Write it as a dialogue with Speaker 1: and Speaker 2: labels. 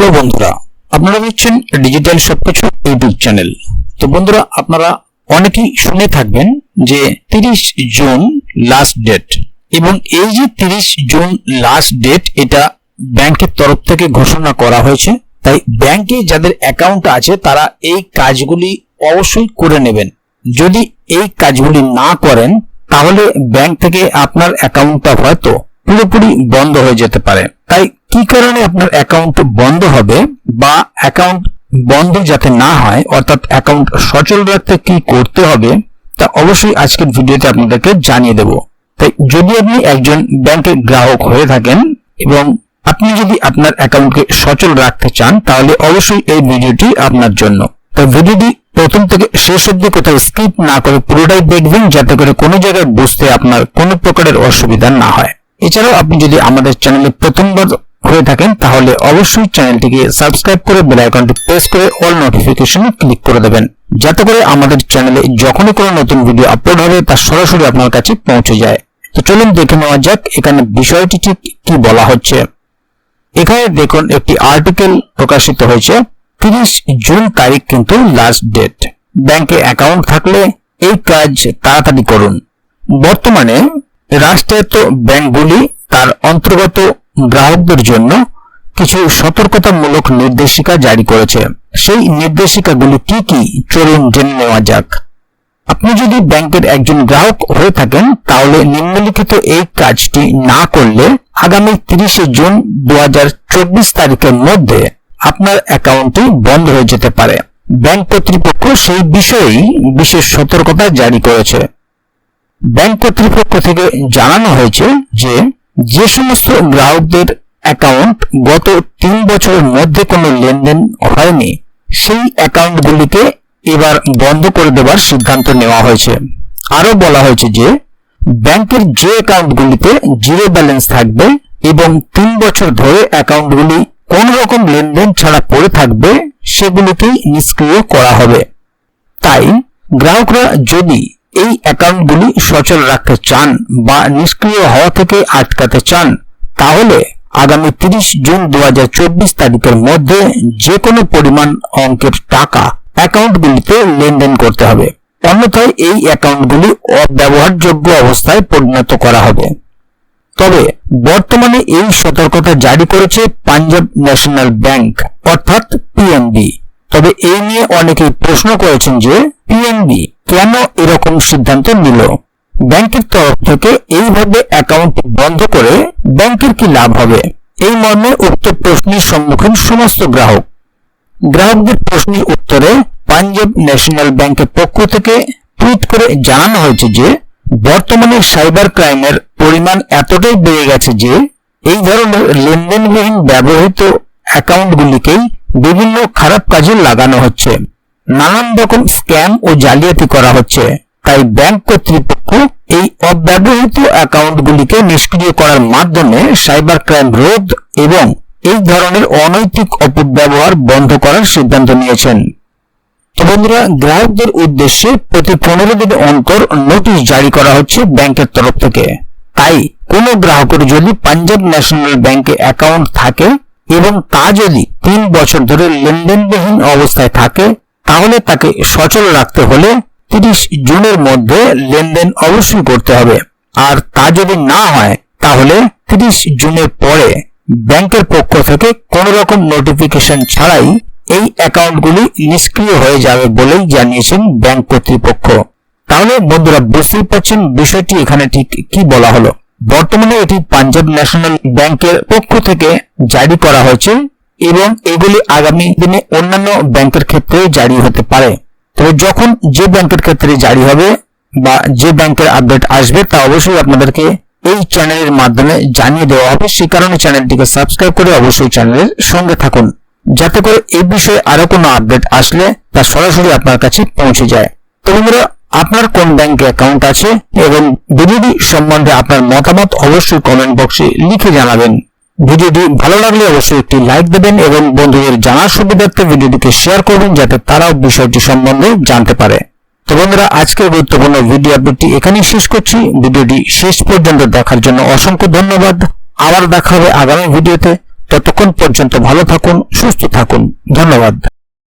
Speaker 1: Hello বন্ধুরা, আপনারা দেখছেন ডিজিটাল সবকিছু ইউটিউব চ্যানেল। তো বন্ধুরা, আপনারা অনেকেই শুনে থাকবেন যে তিরিশ জুন লাস্ট ডেট এবং এই যে তিরিশ জুন লাস্ট ডেট এটা ব্যাংকের তরফ থেকে ঘোষণা করা হয়েছে। তাই ব্যাংকে যাদের অ্যাকাউন্ট আছে, তারা এই কাজগুলি অবশ্যই করে নেবেন। যদি এই কাজগুলি না করেন, তাহলে ব্যাংক থেকে আপনার অ্যাকাউন্টটা হয়তো পুরোপুরি বন্ধ হয়ে যেতে পারে। তাই কি কারণে আপনার অ্যাকাউন্ট বন্ধ হবে বা অ্যাকাউন্ট বন্ধ যাতে না হয়, অর্থাৎ অ্যাকাউন্ট সচল রাখতে কি করতে হবে, তা অবশ্যই আজকের ভিডিওতে আপনাদেরকে জানিয়ে দেব। তাই যদি আপনি একজন ব্যাংকের গ্রাহক হয়ে থাকেন এবং আপনি যদি আপনার অ্যাকাউন্টকে সচল রাখতে চান, তাহলে অবশ্যই এই ভিডিওটি আপনার জন্য। তো ভিডিওটি প্রথম থেকে শেষ অব্দি কোথাও স্কিপ না করে পুরোটাই দেখবেন, যাতে করে কোনো জায়গায় বুঝতে আপনার কোনো প্রকারের অসুবিধা না হয়। এছাড়াও আপনি যদি আমাদের চ্যানেলে প্রথমবার হয়ে থাকেন, তাহলে অবশ্যই চ্যানেলটিকে সাবস্ক্রাইব করে বেল আইকনটি প্রেস করে অল নোটিফিকেশন ক্লিক করে দেবেন। যাতে করে আমাদের চ্যানেলে যখনই কোনো নতুন ভিডিও আপলোড হবে, তা সরাসরি আপনার কাছে পৌঁছে যায়। তো চলুন দেখে নেওয়া যাক, এখানে বিষয়টি ঠিক কি বলা হচ্ছে। এখানে দেখুন, একটি আর্টিকেল প্রকাশিত হয়েছে, তিরিশ জুন তারিখ কিন্তু লাস্ট ডেট ব্যাংকে অ্যাকাউন্ট থাকলে এই কাজ তাড়াতাড়ি করুন। বর্তমানে রাষ্ট্রায়ত্ত ব্যাংকগুলি তার অন্তর্গত গ্রাহকদের জন্য কিছু সতর্কতামূলক নির্দেশিকা জারি করেছে। সেই নির্দেশিকাগুলি কি কি, চলুন জেনে নেওয়া যাক। আপনি যদি ব্যাংকের একজন গ্রাহক হয়ে থাকেন, তাহলে নিম্নলিখিত এই কাজটি না করলে আগামী তিরিশে জুন দু হাজার চব্বিশ তারিখের মধ্যে আপনার অ্যাকাউন্টটি বন্ধ হয়ে যেতে পারে। ব্যাংক কর্তৃপক্ষ সেই বিষয়েই বিশেষ সতর্কতা জারি করেছে। ব্যাংক কর্তৃপক্ষ থেকে জানানো হয়েছে যে যে সমস্ত গ্রাহকদের অ্যাকাউন্ট গত তিন বছরের মধ্যে কোনো লেনদেন হয়নি, সেই অ্যাকাউন্টগুলিকে এবার বন্ধ করে দেবার সিদ্ধান্ত নেওয়া হয়েছে। আরও বলা হয়েছে যে, ব্যাংকের যে অ্যাকাউন্টগুলিতে জিরো ব্যালেন্স থাকবে এবং তিন বছর ধরে অ্যাকাউন্টগুলি কোন রকম লেনদেন ছাড়া পড়ে থাকবে, সেগুলিকেই নিষ্ক্রিয় করা হবে। তাই, গ্রাহকরা যদি এই অ্যাকাউন্টগুলি সচল রাখতে চান বা নিষ্ক্রিয় হওয়া থেকে আটকাতে চান, তাহলে আগামী তিরিশ জুন দু হাজার চব্বিশ তারিখের মধ্যে যে কোনো পরিমাণ অঙ্কের টাকা অ্যাকাউন্টগুলিতে লেনদেন করতে হবে। অন্যথায় এই অ্যাকাউন্টগুলি অব্যবহারযোগ্য অবস্থায় পরিণত করা হবে। তবে বর্তমানে এই সতর্কতা জারি করেছে পাঞ্জাব ন্যাশনাল ব্যাংক, অর্থাৎ পিএনবি তবে এই নিয়ে অনেকেই প্রশ্ন করেছেন যে পিএনবি কেন এরকম সিদ্ধান্ত নিল? ব্যাংকের তরফ থেকে এইভাবে অ্যাকাউন্ট বন্ধ করে ব্যাংকের কি লাভ হবে? এই মর্মে উক্ত প্রশ্নের সম্মুখীন সমস্ত গ্রাহক। গ্রাহকদের প্রশ্নের উত্তরে পাঞ্জাব ন্যাশনাল ব্যাংকের পক্ষ থেকে টুইট করে জানানো হয়েছে যে, বর্তমানে সাইবার ক্রাইমের পরিমাণ এতটাই বেড়ে গেছে যে, এই ধরনের লেনদেনবিহীন ব্যবহৃত অ্যাকাউন্টগুলিকেই বিভিন্ন খারাপ কাজে লাগানো হচ্ছে। নানান রকম স্ক্যাম ও জালিয়াতি করা হচ্ছে। তাই ব্যাংক কর্তৃপক্ষ এই অব্যবহৃত অ্যাকাউন্টগুলিকে নিষ্ক্রিয় করার মাধ্যমে সাইবার ক্রাইম রোধ এবং এই ধরনের অনৈতিক অপব্যবহার বন্ধ করার সিদ্ধান্ত নিয়েছেন। তো বন্ধুরা, গ্রাহকদের উদ্দেশ্যে প্রতি পনেরো দিন অন্তর নোটিশ জারি করা হচ্ছে ব্যাংকের তরফ থেকে। তাই কোনো গ্রাহকের যদি পাঞ্জাব ন্যাশনাল ব্যাংকে অ্যাকাউন্ট থাকে এবং তা যদি তিন বছর ধরে লেনদেনবিহীন অবস্থায় থাকে তাহলে তাকে সচল রাখতে হলে তিরিশ জুনের মধ্যে লেনদেন অবশ্যই করতে হবে। আর তা যদি না হয়, তাহলে তিরিশ জুনের পরে ব্যাংকের পক্ষ থেকে কোন রকম নোটিফিকেশন ছাড়াই এই অ্যাকাউন্টগুলি নিষ্ক্রিয় হয়ে যাবে বলেই জানিয়েছেন ব্যাংক কর্তৃপক্ষ। তাহলে বন্ধুরা, বুঝতেই পারছেন বিষয়টি এখানে ঠিক কি বলা হলো। বর্তমানে এটি পাঞ্জাব ন্যাশনাল ব্যাংকের পক্ষ থেকে জারি করা হয়েছে। এবং এগুলি আগামী দিনে অন্যান্য ব্যাংকের ক্ষেত্রে জারি হতে পারে। তবে যখন যে ব্যাংকের ক্ষেত্রে জারি হবে বা যে ব্যাংকের আপডেট আসবে তা অবশ্যই আপনাদেরকে এই চ্যানেলের মাধ্যমে জানিয়ে দেওয়া হবে। সেই কারণে চ্যানেলটিকে সাবস্ক্রাইব করে অবশ্যই চ্যানেলের সঙ্গে থাকুন। যাতে করে এই বিষয়ে আরও কোনো আপডেট আসলে তা সরাসরি আপনার কাছে পৌঁছে যায়। তো বন্ধুরা, আপনার কোন ব্যাংকে অ্যাকাউন্ট আছে এবং ভিডিওটি সম্বন্ধে আপনার মতামত অবশ্যই কমেন্ট বক্সে লিখে জানাবেন। ভিডিওটি ভালো লাগলে অবশ্যই একটি লাইক দেবেন এবং বন্ধুদের জানার সুবিধার্থে ভিডিওটিকে শেয়ার করুন যাতে তারাও বিষয়টি সম্বন্ধে জানতে পারে। তো বন্ধুরা, আজকের গুরুত্বপূর্ণ ভিডিও আপডেটটি এখানেই শেষ করছি। ভিডিওটি শেষ পর্যন্ত দেখার জন্য অসংখ্য ধন্যবাদ। আবার দেখা হবে আগামী ভিডিওতে ততক্ষণ পর্যন্ত ভালো থাকুন, সুস্থ থাকুন। ধন্যবাদ।